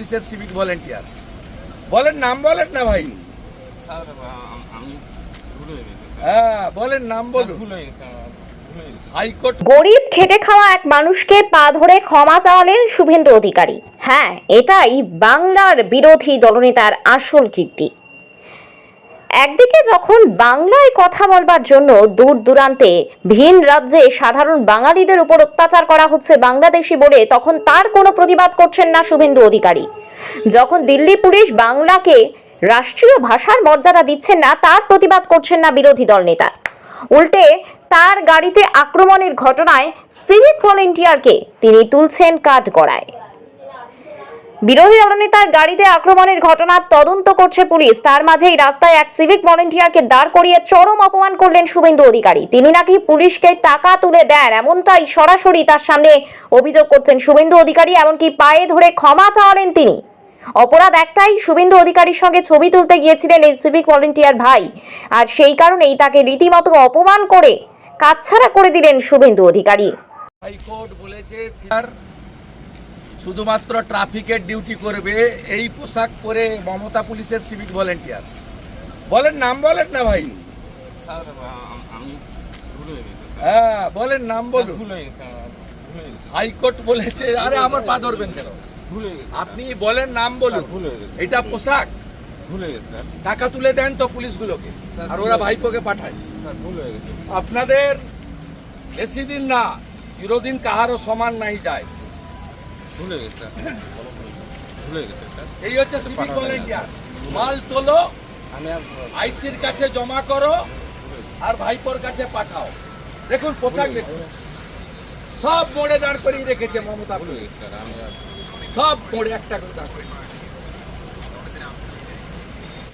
পুলিশের civic volunteer. বলেন নাম বলেন না ভাই। হ্যাঁ বলেন নাম বলুন। হাইকোর্ট গরিব খেটে খাওয়া এক মানুষকে পা ধরে ক্ষমা চাওয়ালেন শুভেন্দু অধিকারী। হ্যাঁ এটাই বাংলার বিরোধী দলনেতার আসল কীর্তি। একদিকে যখন বাংলায় কথা বলবার জন্য দূর দূরান্তে ভিন রাজ্যে সাধারণ বাঙালিদের উপর অত্যাচার করা হচ্ছে বাংলাদেশি বলে, তখন তার কোনো প্রতিবাদ করছেন না শুভেন্দু অধিকারী। যখন দিল্লি পুলিশ বাংলাকে রাষ্ট্রীয় ভাষার মর্যাদা দিচ্ছেন না, তার প্রতিবাদ করছেন না বিরোধী দল নেতা। উল্টে তার গাড়িতে আক্রমণের ঘটনায় সিভিক ভলেন্টিয়ারকে তিনি তুলছেন কাঠ গড়ায় বিরোধী দলনেতার গাড়িতে আক্রমণের ঘটনার তদন্ত করছে পুলিশ। তার মাঝেই রাস্তায় এক সিভিক ভলেন্টিয়ারকে দাঁড় করিয়ে চরম অপমান করলেন শুভেন্দু অধিকারী। তিনি নাকি পুলিশকে টাকা তুলে দেন, এমনটাই সরাসরি তার সামনে অভিযোগ করছেন শুভেন্দু অধিকারী, এমনকি পায়ে ধরে ক্ষমা চাওয়ালেন তিনি। অপরাধ একটাই, শুভেন্দু অধিকারীর সঙ্গে ছবি তুলতে গিয়েছিলেন এই সিভিক ভলেন্টিয়ার ভাই। আর সেই কারণেই তাকে রীতিমতো অপমান করে কাছছাড়া করে দিলেন শুভেন্দু অধিকারী। হাইকোর্ট বলেছে শুধুমাত্র ট্রাফিকের ডিউটি করবে এই পোশাক পরে মমতা পুলিশের সিভিক ভলেন্টিয়ার। বলেন নাম বলেন না ভাই। হ্যাঁ বলেন নাম বলুন। হাইকোর্ট বলেছে আরে আমার পা ধরবেন কেন? ভুলে আপনি বলেন নাম বলুন। এটা পোশাক। ভুলে গেছি স্যার। টাকা তুলে দেন তো পুলিশগুলোকে আর ওরা ভাইপোকে পাঠায়। আপনাদের বেশি দিন না চিরদিন কাহারও সমান নাই যায়। ভুলে গেছে। ভুলে গেছে এই হচ্ছে সিভিক ভলেন্টিয়ার মাল তোলো আইসির কাছে জমা করো আর ভাইপোর কাছে পাঠাও। দেখুন পোশাক দেখুন। সব মোড়ে দাঁড় করিয়ে রেখেছে মমতা ভুলে গেছি সব মোড়ে একটা করে দাঁড় করিয়ে।